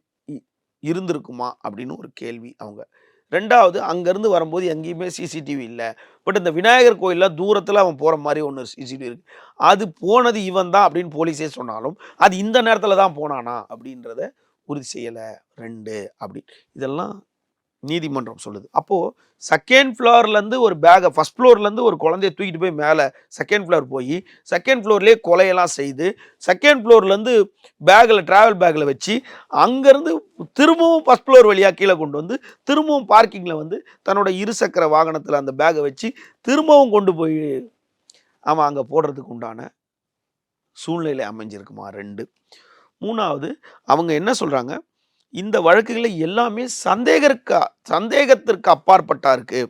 இருந்திருக்குமா? அப்படின்னு ஒரு கேள்வி அவங்க. ரெண்டாவது அங்கேருந்து வரும்போது எங்கேயுமே சிசிடிவி இல்லை. பட் இந்த விநாயகர் கோயிலில் தூரத்தில் அவன் போகிற மாதிரி ஒன்று சிசிடிவி இருக்குது அது போனது இவன் தான் அப்படின்னு போலீஸே சொன்னாலும் அது இந்த நேரத்தில் தான் போனானா அப்படின்றத உறுதி செய்யலை. ரெண்டு அப்படின்னு. இதெல்லாம் நீதிமன்றம் சொல்லுது. அப்போது செகண்ட் ஃப்ளோர்லேருந்து ஒரு பேகை ஃபஸ்ட் ஃப்ளோர்லேருந்து ஒரு குழந்தைய தூக்கிட்டு போய் மேலே செகண்ட் ஃப்ளோர் போய் செகண்ட் ஃப்ளோர்லேயே கொலையெல்லாம் செய்து செகண்ட் ஃப்ளோர்லேருந்து பேக்கில் ட்ராவல் பேக்கில் வச்சு அங்கேருந்து திரும்பவும் ஃபஸ்ட் ஃப்ளோர் வழியாக கீழே கொண்டு வந்து திரும்பவும் பார்க்கிங்கில் வந்து தன்னோட இருசக்கர வாகனத்தில் அந்த பேக்கை வச்சு திரும்பவும் கொண்டு போய் அவன் அங்கே போடுறதுக்கு உண்டான சூழ்நிலை அமைஞ்சிருக்குமா? ரெண்டு. மூணாவது அவங்க என்ன சொல்கிறாங்க இந்த வழக்குகளை எல்லாமே சந்தேகருக்கு சந்தேகத்திற்கு அப்பாற்பட்டா இருக்கு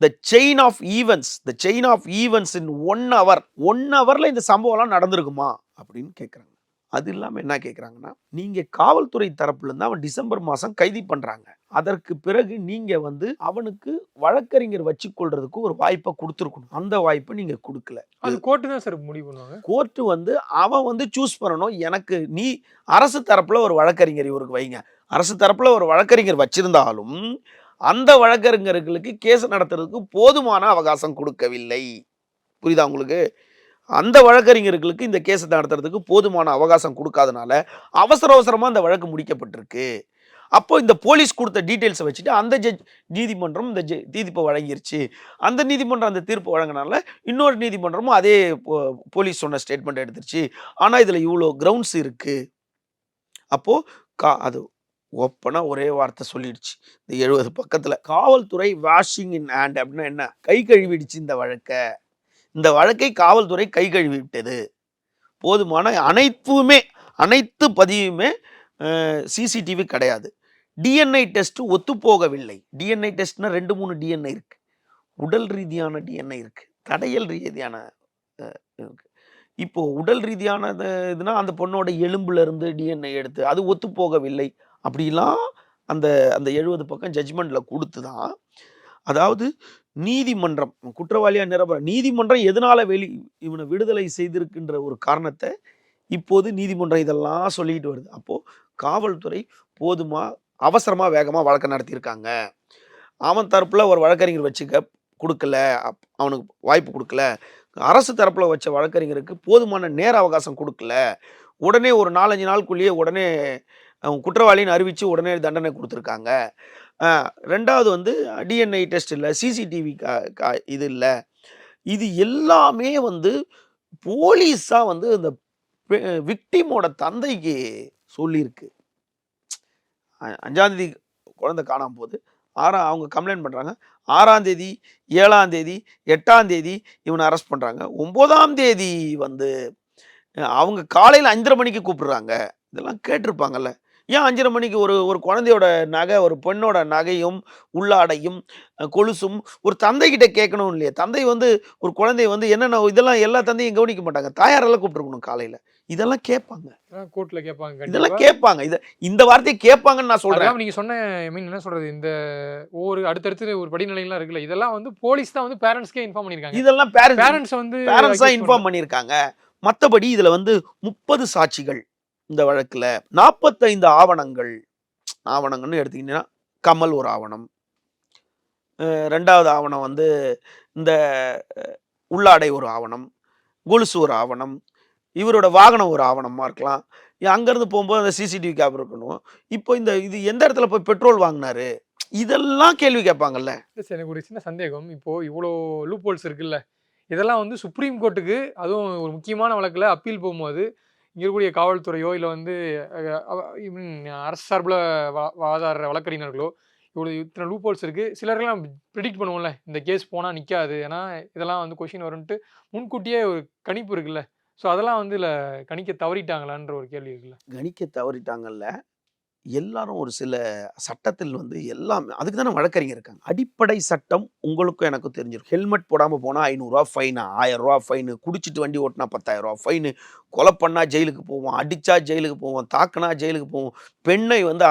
the chain of events the chain of events in one hour one ஹவரில் இந்த சம்பவம்லாம் நடந்திருக்குமா? அப்படின்னு கேட்குறாங்க அது இல்லாமல் என்ன கேட்குறாங்கன்னா நீங்கள் காவல்துறை தரப்புலேருந்து அவன் டிசம்பர் மாதம் கைது பண்ணுறாங்க அதற்கு பிறகு நீங்கள் வந்து அவனுக்கு வழக்கறிஞர் வச்சுக்கொள்றதுக்கு ஒரு வாய்ப்பை கொடுத்துருக்கணும். அந்த வாய்ப்பை நீங்கள் கொடுக்கல. அது கோர்ட்டு தான் சார் முடிவு பண்ணுவாங்க? கோர்ட்டு வந்து அவன் வந்து சூஸ் பண்ணணும். எனக்கு நீ அரசு தரப்புல ஒரு வழக்கறிஞர் இவருக்கு வைங்க. அரசு தரப்புல ஒரு வழக்கறிஞர் வச்சிருந்தாலும் அந்த வழக்கறிஞர்களுக்கு கேஸ் நடத்துறதுக்கு போதுமான அவகாசம் கொடுக்கவில்லை. புரியுதா உங்களுக்கு? அந்த வழக்கறிஞர்களுக்கு இந்த கேஸ் நடத்துறதுக்கு போதுமான அவகாசம் கொடுக்காதனால அவசர அவசரமாக அந்த வழக்கு முடிக்கப்பட்டிருக்கு. அப்போ இந்த போலீஸ் கொடுத்த டீட்டெயில்ஸை வச்சுட்டு அந்த ஜட்ஜ் நீதிமன்றம் இந்த ஜெ தீர்ப்பை வழங்கிருச்சு. அந்த நீதிமன்றம் அந்த தீர்ப்பு வழங்கினால இன்னொரு நீதிமன்றமும் அதே போ- போலீஸ் சொன்ன ஸ்டேட்மெண்ட் எடுத்துருச்சு. ஆனால் இதில் இவ்வளோ கிரவுண்ட்ஸ் இருக்குது அப்போது கா அது ஒப்பனாக ஒரே வார்த்தை சொல்லிடுச்சு. இந்த எழுபது பக்கத்தில் காவல்துறை வாஷிங் இன் ஹேண்ட் அப்படின்னா என்ன? கை கழுவிடுச்சு இந்த வழக்கை. இந்த வழக்கை காவல்துறை கை கழுவி விட்டது போதுமான அனைத்துமே அனைத்து பதிவுமே சிசிடிவி கிடையாது. டிஎன்ஐ டெஸ்ட் ஒத்துப்போகவில்லை. டிஎன்ஐ டெஸ்ட்னா ரெண்டு மூணு டிஎன்ஐ இருக்கு. உடல் ரீதியான டிஎன்ஐ இருக்கு. தடையல் ரீதியான இருக்குது இருக்கு. இப்போ உடல் ரீதியான இதுனா அந்த பொண்ணோட எலும்புல இருந்து டிஎன்ஐ எடுத்து அது ஒத்துப்போகவில்லை. அப்படிலாம் அந்த அந்த எழுபது பக்கம் ஜட்ஜ்மெண்ட்ல கொடுத்து தான் அதாவது நீதிமன்றம் குற்றவாளியாக நிரபரம் நீதிமன்றம் எதனால வெளி இவனை விடுதலை செய்திருக்கின்ற ஒரு காரணத்தை இப்போது நீதிமன்றம் இதெல்லாம் சொல்லிட்டு வருது. அப்போது காவல்துறை போதுமா அவசரமாக வேகமாக வழக்கு நடத்தியிருக்காங்க. அவன் தரப்பில் ஒரு வழக்கறிஞர் வச்சுக்க கொடுக்கல. அப்- அவனுக்கு வாய்ப்பு கொடுக்கல. அரசு தரப்பில் வச்ச வழக்கறிஞருக்கு போதுமான நேர அவகாசம் கொடுக்கல. உடனே ஒரு நாலஞ்சு நாளுக்குள்ளேயே உடனே அவன் குற்றவாளின்னு அறிவித்து உடனே தண்டனை கொடுத்துருக்காங்க. ரெண்டாவது வந்து டிஎன்ஐ டெஸ்ட் இல்லை சிசிடிவி இது இல்லை. இது எல்லாமே வந்து போலீஸாக வந்து இந்த விக்டிமோட தந்தைக்கு சொல்லியிருக்கு. அஞ்சாந்தேதி குழந்த தேதி குழந்தை காணாம போகுது. ஆறாம் அவங்க கம்ப்ளைண்ட் பண்ணுறாங்க ஆறாந்தேதி ஏழாந்தேதி எட்டாந்தேதி இவனை அரெஸ்ட் பண்ணுறாங்க ஒம்போதாம் தேதி வந்து அவங்க காலையில் அஞ்சரை மணிக்கு கூப்பிடுறாங்க. இதெல்லாம் கேட்டிருப்பாங்கல்ல. ஏன் அஞ்சரை மணிக்கு ஒரு ஒரு குழந்தையோட நகை ஒரு பெண்ணோட நகையும் உள்ளாடையும் கொலுசும் ஒரு தந்தைகிட்ட கேட்கணும் இல்லையா? தந்தை வந்து ஒரு குழந்தைய வந்து என்னென்ன இதெல்லாம் எல்லா தந்தையும் கவனிக்க மாட்டாங்க. தாயாரெல்லாம் கூப்பிட்டுருக்கணும் காலையில். இதெல்லாம் கேட்பாங்க. கோர்ட்ல கேட்பாங்க இதெல்லாம். கேட்பாங்க. இத இந்த வார்த்தையை கேட்பாங்கன்னு நான் சொல்றேன். அதான் நீங்க சொன்ன மீன் என்ன சொல்றது? இந்த ஒவ்வொரு அடுத்தடுத்து ஒரு படிநிலைலாம் இருக்குல்ல. இதெல்லாம் வந்து போலீஸ் தான் வந்து பேரண்ட்ஸ்க்கே இன்ஃபார்ம் பண்ணிருக்காங்க இதெல்லாம் பேரண்ட்ஸ் பேரண்ட்ஸ் வந்து பேரண்ட்ஸ் தான் இன்ஃபார்ம் பண்ணியிருக்காங்க. மற்றபடி இதுல வந்து முப்பது சாட்சிகள். இந்த வழக்கில் நாற்பத்தைந்து ஆவணங்கள் ஆவணங்கள்னு எடுத்தீங்கன்னா கமல் ஒரு ஆவணம். ரெண்டாவது ஆவணம் வந்து இந்த உள்ளாடை ஒரு ஆவணம் கொலுசு ஒரு ஆவணம் இவரோட வாகனம் ஒரு ஆவணமாக இருக்கலாம். அங்கேருந்து போகும்போது அந்த சிசிடிவி கேப் இருக்கணும். இப்போ இந்த இது எந்த இடத்துல போய் பெட்ரோல் வாங்கினாரு? இதெல்லாம் கேள்வி கேட்பாங்கல்ல. எனக்கு ஒரு சின்ன சந்தேகம். இப்போ இவ்வளோ லூப் ஹோல்ஸ் இருக்குல்ல இதெல்லாம் வந்து சுப்ரீம் கோர்ட்டுக்கு அதுவும் ஒரு முக்கியமான வழக்கில் அப்பீல் போகும்போது இருக்கக்கூடிய காவல்துறையோ இல்லை வந்து அரசு சார்பில் வாதாடுற வழக்கறிஞர்களோ இவ்வளோ இத்தனை லூப் ஹோல்ஸ் இருக்குது சிலர்லாம் ப்ரிடிக்ட் பண்ணுவோம்ல இந்த கேஸ் போனால் நிற்காது ஏன்னா இதெல்லாம் வந்து கொஷின் வரும்ன்ட்டு முன்கூட்டியே ஒரு கணிப்பு இருக்குல்ல. ஸோ அதெல்லாம் வந்து இல்லை கணிக்க தவறிட்டாங்களான்ற ஒரு கேள்வி இருக்குல்ல. கணிக்க தவறிட்டாங்கல்ல. எல்லாரும் ஒரு சில சட்டத்தில் வந்து எல்லாம் அதுக்கு தானே வழக்கறிஞர் இருக்காங்க. அடிப்படை சட்டம் உங்களுக்கும் எனக்கும் தெரிஞ்சிடும் ஹெல்மெட் போடாமல் போனால் ஐநூறுரூவா ஃபைனு ஆயிரம் ரூபா ஃபைனு குடிச்சிட்டு வண்டி ஓட்டினா பத்தாயிரம் ரூபா ஃபைனு கொலை பண்ணால் ஜெயிலுக்கு போவோம் அடித்தா ஜெயிலுக்கு போவோம் தாக்குனா ஜெயிலுக்கு போவோம் பெண்ணை வந்து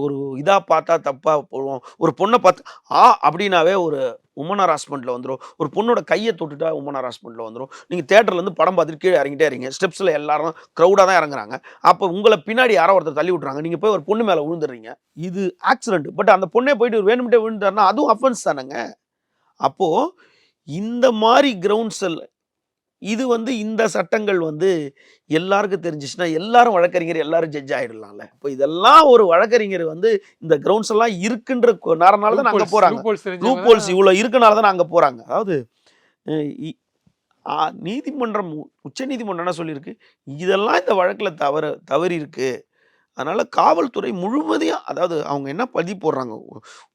ஒரு இதாக பார்த்தா தப்பாக போடுவோம் ஒரு பொண்ணை பார்த்து ஆ அப்படின்னாவே ஒரு உமன் ஹராஸ்மெண்ட்டில் வந்துடும் ஒரு பொண்ணோட கையை தொட்டுட்டா உமன் ஹராஸ்மெண்ட்டில் வந்துடும் நீங்கள் தேட்டர்லேருந்து படம் பார்த்துட்டு கீழே இறங்கிட்டே இருக்கீங்க ஸ்டெப்ஸில் எல்லாரும் க்ரௌடாக தான் இறங்குறாங்க. அப்போ உங்களை பின்னாடி யாரோ ஒருத்தர் தள்ளி விட்றாங்க நீங்கள் போய் ஒரு பொண்ணு மேலே விழுந்துடுறீங்க. இது ஆக்சிடென்ட் பட் அந்த பொண்ணே போயிட்டு வேணுமிட்டே விழுந்தாருன்னா அதுவும் அஃபென்ஸ் தானேங்க. அப்போது இந்த மாதிரி கிரவுண்ட்ஸில் இது வந்து இந்த சட்டங்கள் வந்து எல்லாருக்கும் தெரிஞ்சிச்சுன்னா எல்லாரும் வழக்கறிஞர் எல்லாரும் ஜட்ஜ் ஆயிடலாம்ல. இப்போ இதெல்லாம் ஒரு வழக்கறிஞர் வந்து இந்த கிரவுண்ட்ஸ் எல்லாம் இருக்குன்ற நேரனால தான் அங்க போறாங்க. லூப் ஹோல்ஸ் இவ்வளோ இருக்கனால தான் அங்கே போகிறாங்க அதாவது நீதிமன்றம் உச்ச நீதிமன்றம் என்ன சொல்லியிருக்கு? இதெல்லாம் இந்த வழக்கில் தவறு தவறி இருக்கு. அதனால காவல்துறை முழுவதையும் அதாவது அவங்க என்ன பதிவு போடுறாங்க?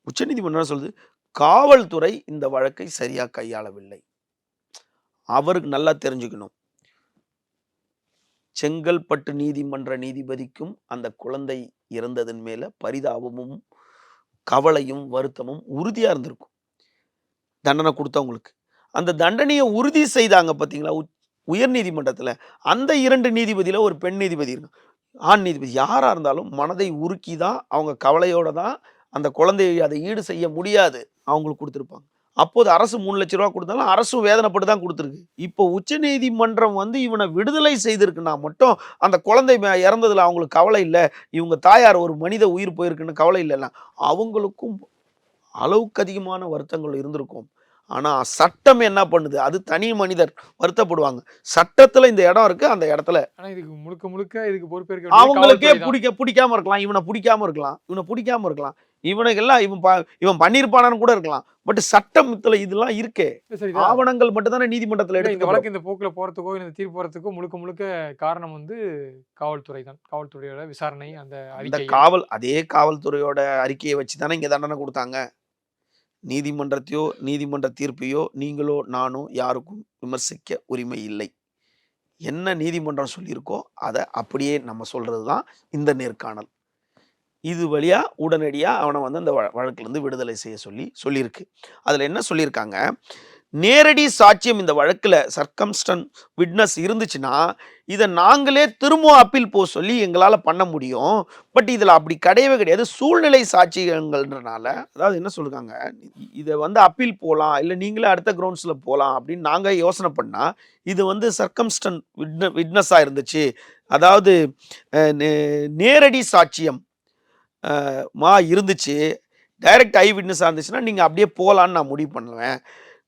உச்ச நீதிமன்றம் என்ன சொல்லுது? காவல்துறை இந்த வழக்கை சரியாக கையாளவில்லை. அவருக்கு நல்லா தெரிஞ்சுக்கணும். செங்கல்பட்டு நீதிமன்ற நீதிபதிக்கும் அந்த குழந்தை இறந்ததன் மேலே பரிதாபமும் கவலையும் வருத்தமும் உறுதியாக இருந்திருக்கும். தண்டனை கொடுத்தவங்களுக்கு. அந்த தண்டனையை உறுதி செய்தாங்க பார்த்தீங்களா உயர் நீதிமன்றத்தில் அந்த இரண்டு நீதிபதியில் ஒரு பெண் நீதிபதி இருக்கு ஆண் நீதிபதி. யாராக இருந்தாலும் மனதை உருக்கி தான் அவங்க கவலையோடு தான் அந்த குழந்தையை அதை ஈடு செய்ய முடியாது. அவங்களுக்கு கொடுத்துருப்பாங்க. அப்போது அரசு மூணு லட்ச ரூபா கொடுத்தாலும் அரசும் வேதனைப்பட்டு தான் கொடுத்துருக்கு. இப்போ உச்சநீதிமன்றம் வந்து இவனை விடுதலை செய்திருக்குன்னா மட்டும் அந்த குழந்தை மே- அவங்களுக்கு கவலை இல்லை இவங்க தாயார் ஒரு மனித உயிர் போயிருக்குன்னு கவலை இல்லைல்ல அவங்களுக்கும் அளவுக்கு அதிகமான வருத்தங்கள் இருந்திருக்கும். ஆனா சட்டம் என்ன பண்ணுது? அது தனி மனிதர் வருத்தப்படுவாங்க. சட்டத்துல இந்த இடம் இருக்கு அந்த இடத்துல. இதுக்கு முழுக்க முழுக்க இதுக்கு பொறுப்பேற்க அவங்களுக்கே பிடிக்க பிடிக்காம இருக்கலாம். இவனை பிடிக்காம இருக்கலாம். இவனை பிடிக்காம இருக்கலாம். இவனுக்கெல்லாம் இவன் ப- இவன் பண்ணியிருப்பானான்னு கூட இருக்கலாம். பட் சட்டத்துல இதெல்லாம் இருக்கே. ஆவணங்கள் மட்டும் தானே நீதிமன்றத்துல இந்த எடுத்து வழக்கு இந்த போக்குல போறதுக்கோ இந்த தீர்ப்பு போறதுக்கோ முழுக்க முழுக்க காரணம் வந்து காவல்துறை தான் காவல்துறையோட விசாரணை அந்த காவல் அதே காவல்துறையோட அறிக்கையை வச்சு தானே இங்க தண்டனை கொடுத்தாங்க. நீதிமன்றத்தையோ நீதிமன்ற தீர்ப்பையோ நீங்களோ நானோ யாருக்கும் விமர்சிக்க உரிமை இல்லை. என்ன நீதிமன்றம் சொல்லியிருக்கோ அதை அப்படியே நம்ம சொல்கிறது தான் இந்த நேர்காணல். இது வழியாக உடனடியாக அவனை வந்து அந்த வழக்கிலேருந்து விடுதலை செய்ய சொல்லி சொல்லியிருக்கு. அதில் என்ன சொல்லியிருக்காங்க? நேரடி சாட்சியம் இந்த வழக்கில் சர்க்கம்ஸ்டன் விட்னஸ் இருந்துச்சுன்னா இதை நாங்களே திரும்ப அப்பீல் போக சொல்லி எங்களால் பண்ண முடியும். பட் இதில் அப்படி கிடையவே கிடையாது. சூழ்நிலை சாட்சியங்கள்ன்றனால அதாவது என்ன சொல்லுறாங்க இதை வந்து அப்பீல் போகலாம் இல்லை நீங்களே அடுத்த கிரவுண்ட்ஸில் போகலாம் அப்படின்னு நாங்கள் யோசனை பண்ணால் இது வந்து சர்க்கம்ஸ்டன் விட்ன விட்னஸாக இருந்துச்சு. அதாவது நே- நேரடி சாட்சியம் மா இருந்துச்சு. டைரக்ட் ஐ விட்னஸாக இருந்துச்சுன்னா நீங்கள் அப்படியே போகலான்னு நான் முடிவு பண்ணுவேன்.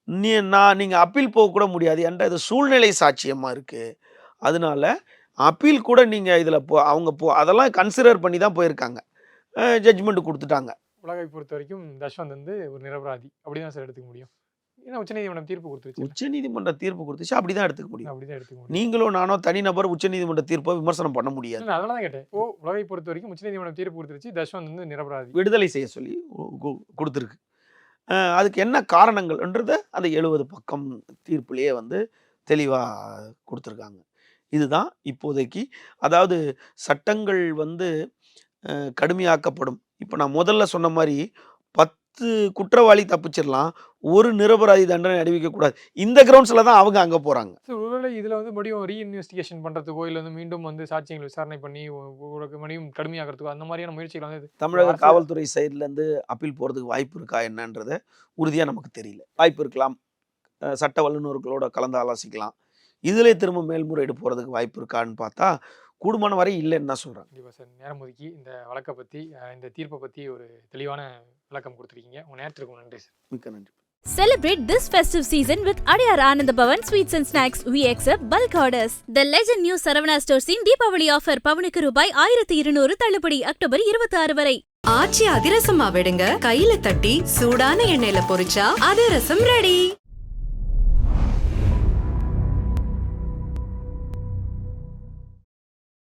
நீ நான் நீங்கள் அப்பீல் போக கூட முடியாது என்ற இது சூழ்நிலை சாட்சியமாக இருக்குது அதனால அப்பீல் கூட நீங்கள் இதில் போ அவங்க போ அதெல்லாம் கன்சிடர் பண்ணி தான் போயிருக்காங்க. ஜட்ஜ்மெண்ட் கொடுத்துட்டாங்க. உலகை பொறுத்த வரைக்கும் தஷ்வந்த் வந்து ஒரு நிரபராதி. அப்படிதான் சார் எடுத்துக்க முடியும். ஏன்னா உச்சநீதிமன்றம் தீர்ப்பு கொடுத்துருச்சு உச்சநீதிமன்ற தீர்ப்பு கொடுத்துச்சு. அப்படி தான் எடுத்துக்க முடியும். அப்படிதான் எடுத்துக்க முடியும். நீங்களோ நானோ தனிநபர் உச்சநீதிமன்ற தீர்ப்பை விமர்சனம் பண்ண முடியாது. அதனால தான் கேட்டேன். இப்போ உலகை பொறுத்த வரைக்கும் உச்சநீதிமன்றம் தீர்ப்பு கொடுத்துருச்சு. தஷ்வந்த் வந்து நிரபராதி. விடுதலை செய்ய சொல்லி கொடுத்துருக்கு. அதுக்கு என்ன காரணங்கள்ன்றத அந்த எழுபது பக்கம் தீர்ப்புலேயே வந்து தெளிவாக கொடுத்துருக்காங்க. இதுதான் இப்போதைக்கு. அதாவது சட்டங்கள் வந்து கடுமையாக்கப்படும். இப்போ நான் முதல்ல சொன்ன மாதிரி பத்து குற்றவாளி தப்பிச்சிடலாம் ஒரு நிரபராதி தண்டனை அறிவிக்கக்கூடாது இந்த கிரவுண்ட்ஸில் தான் அவங்க அங்கே போகிறாங்க ஒருவேளை இதில் வந்து மறுபடியும் ரீஇன்வெஸ்டிகேஷன் பண்ணுறதுக்கோ இல்லை வந்து மீண்டும் வந்து சாட்சியங்களை விசாரணை பண்ணி மறுபடியும் கடுமையாகிறதுக்கோ அந்த மாதிரியான முயற்சிகள் வந்து தமிழக காவல்துறை சைட்லேருந்து அப்பீல் போகிறதுக்கு வாய்ப்பு இருக்கா என்னன்றத உறுதியாக நமக்கு தெரியல. வாய்ப்பு இருக்கலாம். சட்ட வல்லுநர்களோட கலந்து ஆலோசிக்கலாம். இதிலே திரும்ப மேல்முறையீடு போகிறதுக்கு வாய்ப்பு இருக்கான்னு பார்த்தா கூடுமான வரை இல்லைன்னு தான் சொல்கிறாங்க கண்டிப்பாக சார். நேரம் ஒதுக்கி இந்த வழக்கை பற்றி இந்த தீர்ப்பை பற்றி ஒரு தெளிவான விளக்கம் கொடுத்துருக்கீங்க உங்கள் நேரத்திற்கு நன்றி சார் மிக்க நன்றி Celebrate this festive season with Adiyar Anand Bhavan Sweets and Snacks. We accept bulk orders. The legend new Saravana Stores in Deepavali offer பவனுக்கு ரூபாய் ஆயிரத்தி இருநூறு தள்ளுபடி அக்டோபர் இருபத்தி ஆறு வரை ஆச்சி அதிரசமா விடுங்க கையில தட்டி சூடான எண்ணெயில பொரிச்சா அதிரசம் ரெடி